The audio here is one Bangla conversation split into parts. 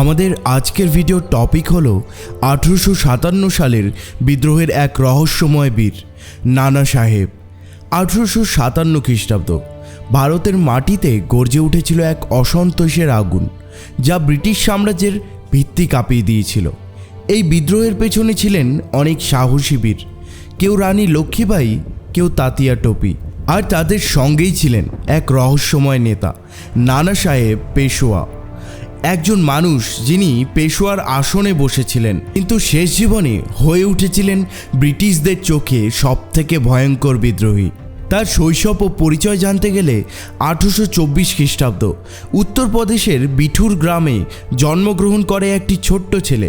আমাদের আজকের ভিডিওর টপিক হলো আঠেরোশো সাতান্ন সালের বিদ্রোহের এক রহস্যময় বীর, নানা সাহেব। আঠেরোশো সাতান্ন খ্রিস্টাব্দ, ভারতের মাটিতে গর্জে উঠেছিল এক অসন্তোষের আগুন, যা ব্রিটিশ সাম্রাজ্যের ভিত্তি কাঁপিয়ে দিয়েছিল। এই বিদ্রোহের পেছনে ছিলেন অনেক সাহসী বীর, কেউ রানী লক্ষ্মীবাই কেউ তাতিয়া টোপি। আর তাদের সঙ্গেই ছিলেন এক রহস্যময় নেতা, নানা সাহেব পেশোয়া। একজন মানুষ যিনি পেশোয়ার আসনে বসেছিলেন, কিন্তু শেষ জীবনে হয়ে উঠেছিলেন ব্রিটিশদের চোখে সবথেকে ভয়ঙ্কর বিদ্রোহী। তার শৈশব ও পরিচয় জানতে গেলে আঠেরোশো চব্বিশ খ্রিস্টাব্দ। উত্তরপ্রদেশের বিঠুর গ্রামে জন্মগ্রহণ করে একটি ছোট্ট ছেলে।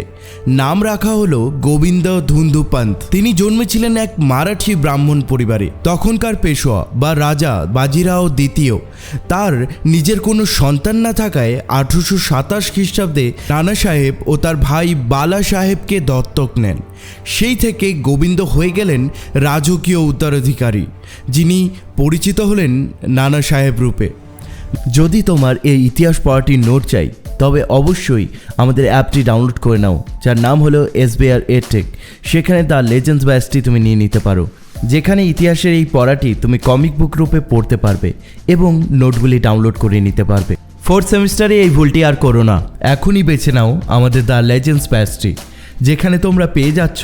নাম রাখা হলো গোবিন্দ ধুন্দুপান্ত। তিনি জন্মেছিলেন এক মারাঠি ব্রাহ্মণ পরিবারে। তখনকার পেশোয়া বা রাজা বাজিরাও দ্বিতীয়। তার নিজের কোনো সন্তান না থাকায় আঠেরোশো সাতাশ খ্রিস্টাব্দে নানা সাহেব ও তার ভাই বালা সাহেবকে দত্তক নেন। সেই থেকে গোবিন্দ হয়ে গেলেন রাজকীয় উত্তরাধিকারী, যিনি পরিচিত হলেন নানা সাহেব রূপে। যদি তোমার এই ইতিহাস পড়াটির নোট চাই, তবে অবশ্যই আমাদের অ্যাপটি ডাউনলোড করে নাও, যার নাম হলো এসবিআর এটেক সেখানে দ্য লেজেন্ডস ব্যাচটি তুমি নিয়ে নিতে পারো, যেখানে ইতিহাসের এই পড়াটি তুমি কমিক বুক রূপে পড়তে পারবে এবং নোটগুলি ডাউনলোড করে নিতে পারবে। ফোর্থ সেমিস্টারে এই ভুলটি আর করো না, এখনই বেছে নাও আমাদের দ্য লেজেন্ডস ব্যাচটি যেখানে তোমরা পেয়ে যাচ্ছ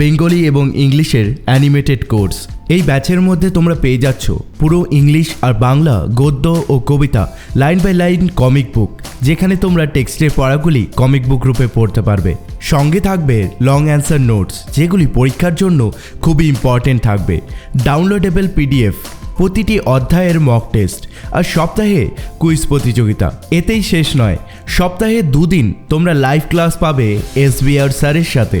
বেঙ্গলি এবং ইংলিশের অ্যানিমেটেড কোর্স এই ব্যাচের মধ্যে তোমরা পেয়ে যাচ্ছ পুরো ইংলিশ আর বাংলা, গদ্য ও কবিতা, line by line comic book যেখানে তোমরা টেক্সটের পড়াগুলি কমিক বুক রূপে পড়তে পারবে। সঙ্গে থাকবে লং অ্যান্সার নোটস যেগুলি পরীক্ষার জন্য খুবই ইম্পর্টেন্ট থাকবে। ডাউনলোডেবল পিডিএফ প্রতিটি অধ্যায়ের মক টেস্ট আর সপ্তাহে কুইজ প্রতিযোগিতা। এতেই শেষ নয়, সপ্তাহে দুদিন তোমরা লাইভ ক্লাস পাবে এস এসবিআর স্যারের সাথে।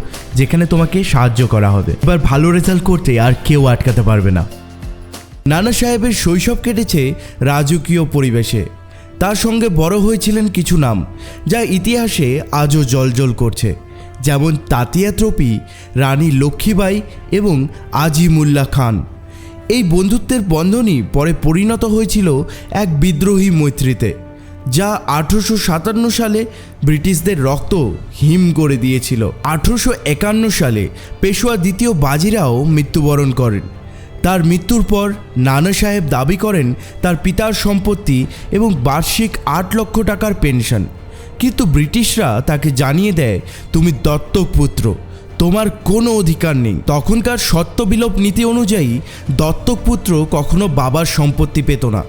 যেখানে তোমাকে সাহায্য করা হবে। এবার ভালো রেজাল্ট করতে আর কেউ আটকাতে পারবে না। নানা সাহেবের শৈশব কেটেছে রাজকীয় পরিবেশে। তার সঙ্গে বড় হয়েছিলেন কিছু নাম, যা ইতিহাসে আজও জলজল করছে। যেমন তাতিয়া ত্রপি রানী লক্ষ্মীবাই এবং আজিমুল্লাহ খান। এই বন্ধুত্বের বন্ধনই পরে পরিণত হয়েছিল এক বিদ্রোহী মৈত্রীতে। যা আঠেরোশো সাতান্ন সালে ব্রিটিশদের রক্ত হিম করে দিয়েছিল। আঠেরোশো একান্ন সালে পেশোয়া দ্বিতীয় বাজিরাও মৃত্যুবরণ করেন। তার মৃত্যুর পর নানা সাহেব দাবি করেন, তার পিতার সম্পত্তি এবং বার্ষিক আট লক্ষ টাকার পেনশন। কিন্তু ব্রিটিশরা তাকে জানিয়ে দেয়, তুমি দত্তক পুত্র, তোমার কোনো অধিকার নেই। তখনকার সত্যবিলোপ নীতি অনুযায়ী দত্তক পুত্র কখনো বাবার সম্পত্তি পেত না।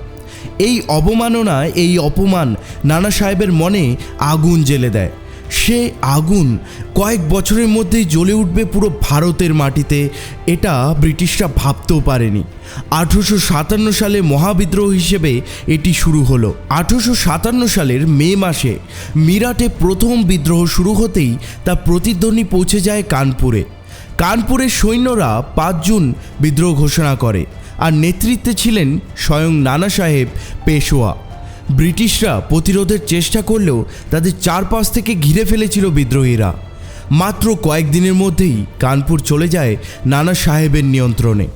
এই অবমাননা, এই অপমান নানা সাহেবের মনে আগুন জ্বেলে দেয়। সে আগুন কয়েক বছরের মধ্যেই জ্বলে উঠবে পুরো ভারতের মাটিতে, এটা ব্রিটিশরা ভাবতেও পারেনি। আঠেরোশো সাতান্ন সালে মহাবিদ্রোহ হিসেবে এটি শুরু হলো। আঠেরোশো সাতান্ন সালের মে মাসে মিরাটে প্রথম বিদ্রোহ শুরু হতেই তা প্রতিধ্বনি পৌঁছে যায় কানপুরে। কানপুরের সৈন্যরা পাঁচ জুন বিদ্রোহ ঘোষণা করে। আর নেতৃত্বে ছিলেন স্বয়ং নানা সাহেব পেশোয়া। ব্রিটিশরা প্রতিরোধের চেষ্টা করলেও তাদের চারপাশ থেকে ঘিরে ফেলেছিল বিদ্রোহীরা। মাত্র কয়েকদিনের মধ্যেই কানপুর চলে যায় নানা সাহেবের নিয়ন্ত্রণে।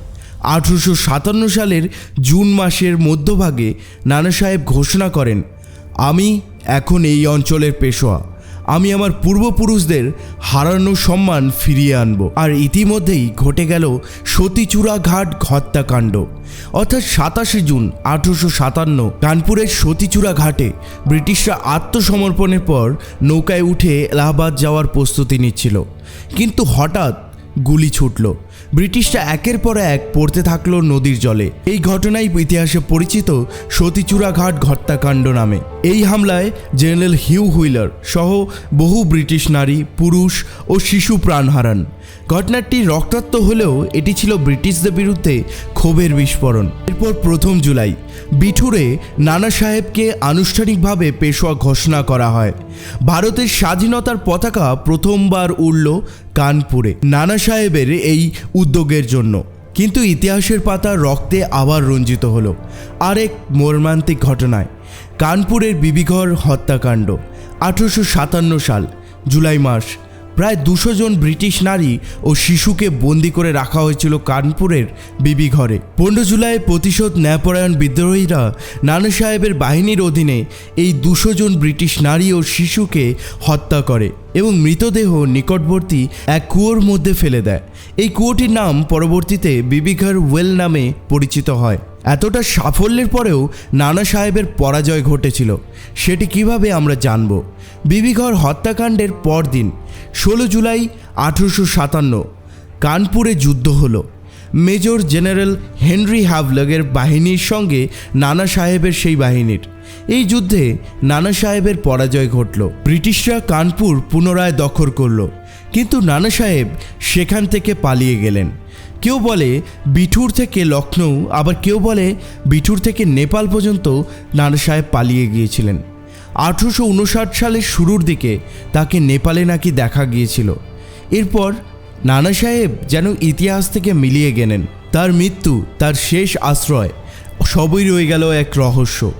আঠেরোশো সাতান্ন সালের জুন মাসের মধ্যভাগে নানা সাহেব ঘোষণা করেন, আমি এখন এই অঞ্চলের পেশোয়া। আমি আমার পূর্বপুরুষদের হারানো সম্মান ফিরিয়ে আনব। আর ইতিমধ্যেই ঘটে গেল সতীচূড়া ঘাট হত্যাকাণ্ড। অর্থাৎ সাতাশে জুন আঠেরোশো সাতান্ন কানপুরের সতীচূড়া ঘাটে ব্রিটিশরা আত্মসমর্পণের পর নৌকায় উঠে এলাহাবাদ যাওয়ার প্রস্তুতি নিচ্ছিল। কিন্তু হঠাৎ গুলি ছুটল। ব্রিটিশরা একের পর এক পড়তে থাকল নদীর জলে। এই ঘটনাই ইতিহাসে পরিচিত সতীচূড়া ঘাট হত্যাকাণ্ড নামে। এই হামলায় জেনারেল হিউ হুইলার সহ বহু ব্রিটিশ নারী, পুরুষ ও শিশু প্রাণ হারান। ঘটনাটি রক্তাক্ত হলেও এটি ছিল ব্রিটিশদের বিরুদ্ধে ক্ষোভের বিস্ফোরণ। এরপর প্রথম জুলাই, বিঠুরে নানা সাহেবকে আনুষ্ঠানিকভাবে পেশোয়া ঘোষণা করা হয়। ভারতের স্বাধীনতার পতাকা প্রথমবার উড়ল কানপুরে নানা সাহেবের এই উদ্যোগের জন্য। কিন্তু ইতিহাসের পাতা রক্তে আবার রঞ্জিত হলো। আরেক মর্মান্তিক ঘটনায়, কানপুরের বিবিঘর হত্যাকাণ্ড, আঠেরোশো সাতান্ন সাল, জুলাই মাস। প্রায় দুশো জন ব্রিটিশ নারী ও শিশুকে বন্দি করে রাখা হয়েছিল কানপুরের বিবি ঘরে। পনেরো জুলাই প্রতিশোধ ন্যায়পরায়ণ বিদ্রোহীরা নানা সাহেবের বাহিনীর অধীনে এই দুশো জন ব্রিটিশ নারী ও শিশুকে হত্যা করে এবং মৃতদেহ নিকটবর্তী এক কুয়োর মধ্যে ফেলে দেয়। এই কুয়োটির নাম পরবর্তীতে বিবিঘর ওয়েল নামে পরিচিত হয়। এতটা সাফল্যের পরেও নানা সাহেবের পরাজয় ঘটেছিল। সেটি কীভাবে আমরা জানব? বিবিঘর হত্যাকাণ্ডের পরদিন, ষোলো জুলাই আঠেরোশো সাতান্ন, কানপুরে যুদ্ধ হলো। মেজর জেনারেল হেনরি হাভলগের বাহিনীর সঙ্গে নানা সাহেবের সেই বাহিনীর। এই যুদ্ধে নানা সাহেবের পরাজয় ঘটল। ব্রিটিশরা কানপুর পুনরায় দখল করল। কিন্তু নানা সাহেব সেখান থেকে পালিয়ে গেলেন। কেউ বলে বিঠুর থেকে লখনৌ আবার কেউ বলে বিঠুর থেকে নেপাল পর্যন্ত নানা সাহেব পালিয়ে গিয়েছিলেন। আঠেরোশো উনষাট সালের শুরুর দিকে তাকে নেপালে নাকি দেখা গিয়েছিল। এরপর নানা সাহেব যেন ইতিহাস থেকে মিলিয়ে গেলেন। তার মৃত্যু, তার শেষ আশ্রয়, সবই রয়ে গেল এক রহস্য।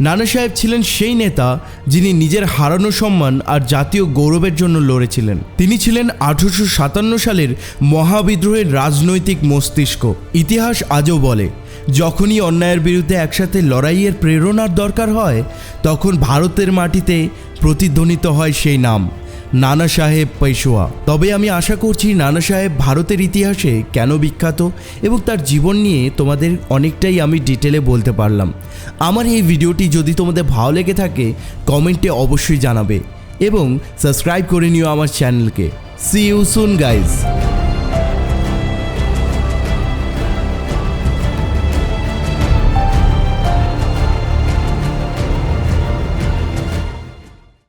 নানা সাহেব ছিলেন সেই নেতা যিনি নিজের হারানো সম্মান আর জাতীয় গৌরবের জন্য লড়েছিলেন। তিনি ছিলেন আঠারোশো সাতান্ন সালের মহাবিদ্রোহের রাজনৈতিক মস্তিষ্ক। ইতিহাস আজও বলে, যখনই অন্যায়ের বিরুদ্ধে একসাথে লড়াইয়ের প্রেরণার দরকার হয়, তখন ভারতের মাটিতে প্রতিধ্বনিত হয় সেই নাম। নানা সাহেব পেশোয়া। তবে আমি আশা করছি নানা সাহেব ভারতের ইতিহাসে কেন বিখ্যাত এবং তার জীবন নিয়ে তোমাদের অনেকটাই আমি ডিটেলে বলতে পারলাম। আমার এই ভিডিওটি যদি তোমাদের ভালো লেগে থাকে, কমেন্টে অবশ্যই জানাবে এবং সাবস্ক্রাইব করে নিও আমার চ্যানেলকে। C you soon guys